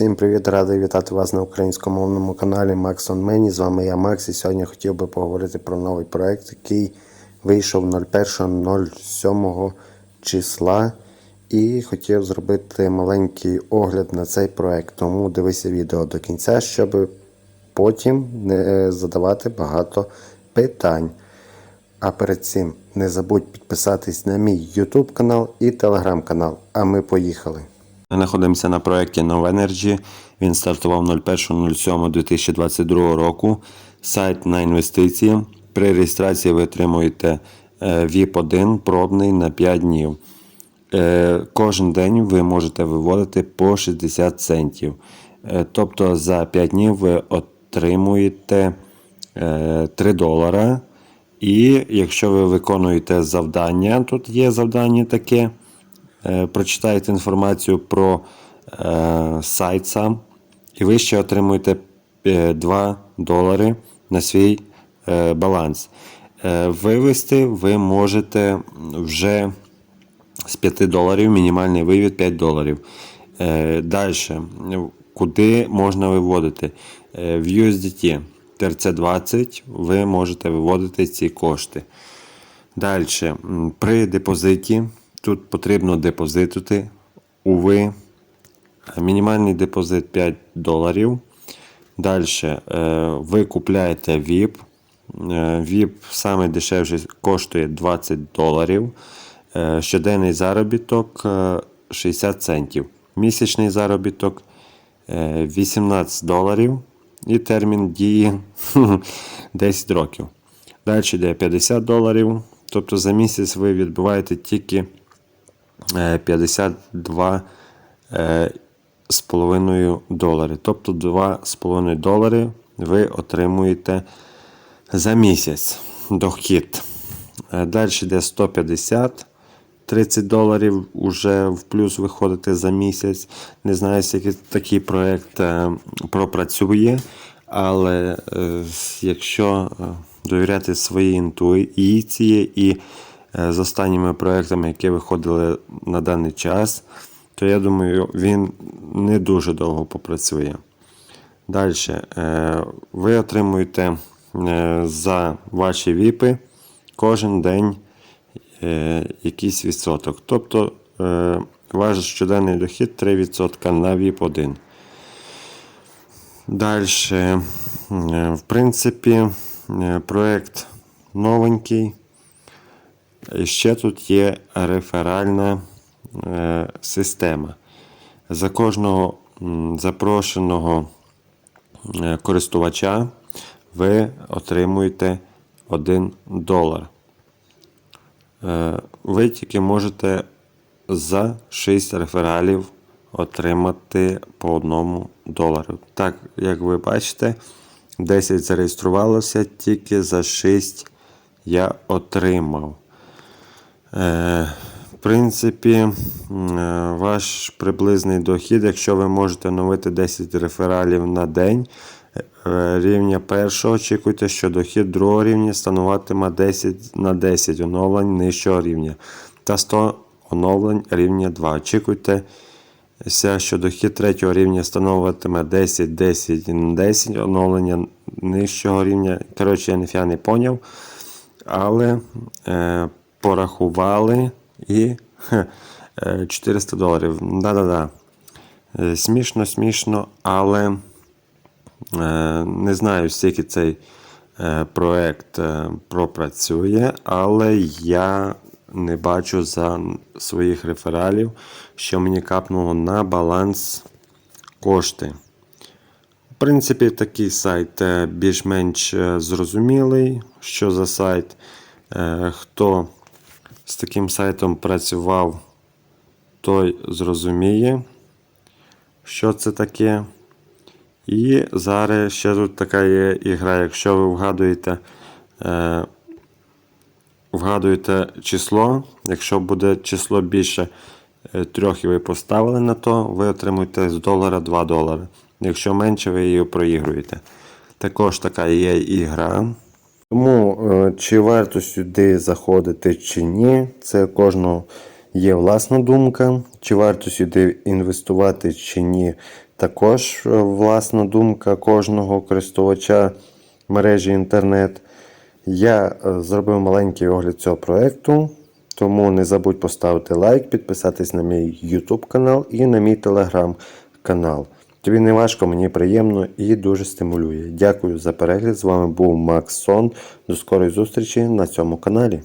Всім привіт, радий вітати вас на українськомовному каналі Max on Many. З вами я Макс і сьогодні хотів би поговорити про новий проект, який вийшов 01.07 числа. І хотів зробити маленький огляд на цей проект. Тому дивися відео до кінця, щоб потім не задавати багато питань. А перед цим не забудь підписатись на мій YouTube канал і телеграм канал. А ми поїхали. Ми знаходимося на проєкті Nov Energy. Він стартував 01.07.2022 року. Сайт на інвестиції. При реєстрації ви отримуєте е, VIP-1 пробний на 5 днів. Е, Кожен день ви можете виводити по 60 центів. Е, Тобто за 5 днів ви отримуєте е, 3 долара. І якщо ви виконуєте завдання, тут є завдання таке. Е, прочитаєте інформацію про е, сайт сам, і ви ще отримуєте е, 2 долари на свій е, баланс. Е, вивести ви можете вже з 5 доларів, мінімальний вивід 5 доларів. Е, Далі, куди можна виводити? Е, в USDT TRC20 ви можете виводити ці кошти. Далі, при депозиті тут потрібно депозитити. Уви, мінімальний депозит 5 доларів. Далі ви купляєте VIP. Е, VIP саме дешевший коштує 20 доларів. Е, Щоденний заробіток е, 60 центів. Місячний заробіток е, 18 доларів. І термін дії 10 років. Далі йде 50 доларів. Тобто за місяць ви відбуваєте тільки е, 52 е, половиною долари. Тобто 2,5 долари ви отримуєте за місяць дохід. Е, Далі йде 150. 30 доларів вже в плюс виходити за місяць. Не знаю, який такий проєкт е, пропрацює, але е, якщо е, довіряти своїй інтуїції і е, з останніми проєктами, які виходили на даний час, то я думаю, він не дуже довго попрацює. Далі. Ви отримуєте е, за ваші віпи кожен день е, якийсь відсоток. Тобто е, ваш щоденний дохід 3% на VIP 1. Далі, в принципі, е, проект новенький. Ще тут є реферальна е, система. За кожного запрошеного е, користувача ви отримуєте 1 долар. Е, Ви тільки можете за 6 рефералів отримати по 1 долару. Так, як ви бачите, 10 зареєструвалося, тільки за 6 я отримав. Е, В принципі, е, ваш приблизний дохід, якщо ви можете оновити 10 рефералів на день е, рівня першого, очікуйте, що дохід другого рівня становитиме 10 на 10 оновлень нижчого рівня та 100 оновлень рівня 2. Очікуйте, що дохід третього рівня становитиме 10, 10 на 10 оновлення нижчого рівня. Коротше, я не поняв. Але е, порахували і хе, е, 400 доларів. Да-да-да. Е, Смішно, смішно, але е, не знаю, скільки цей проект пропрацює, але я не бачу за своїх рефералів, що мені капнуло на баланс кошти. В принципі, такий сайт більш-менш зрозумілий, що за сайт. Хто з таким сайтом працював, той зрозуміє, що це таке. І зараз ще тут така є ігра. Якщо ви вгадуєте, е, вгадуєте число, якщо буде число більше е, трьох і ви поставили на то, ви отримуєте з долара 2 долари. Якщо менше, ви її проігруєте. Також така є ігра. Тому е, чи варто сюди заходити чи ні, це кожного є власна думка. Чи варто сюди інвестувати чи ні, також е, власна думка кожного користувача мережі інтернет. Я е, зробив маленький огляд цього проекту, тому не забудь поставити лайк, підписатись на мій YouTube канал і на мій Telegram канал. Тобі не важко, мені приємно і дуже стимулює. Дякую за перегляд. З вами був Макс Сон. До скорої зустрічі на цьому каналі.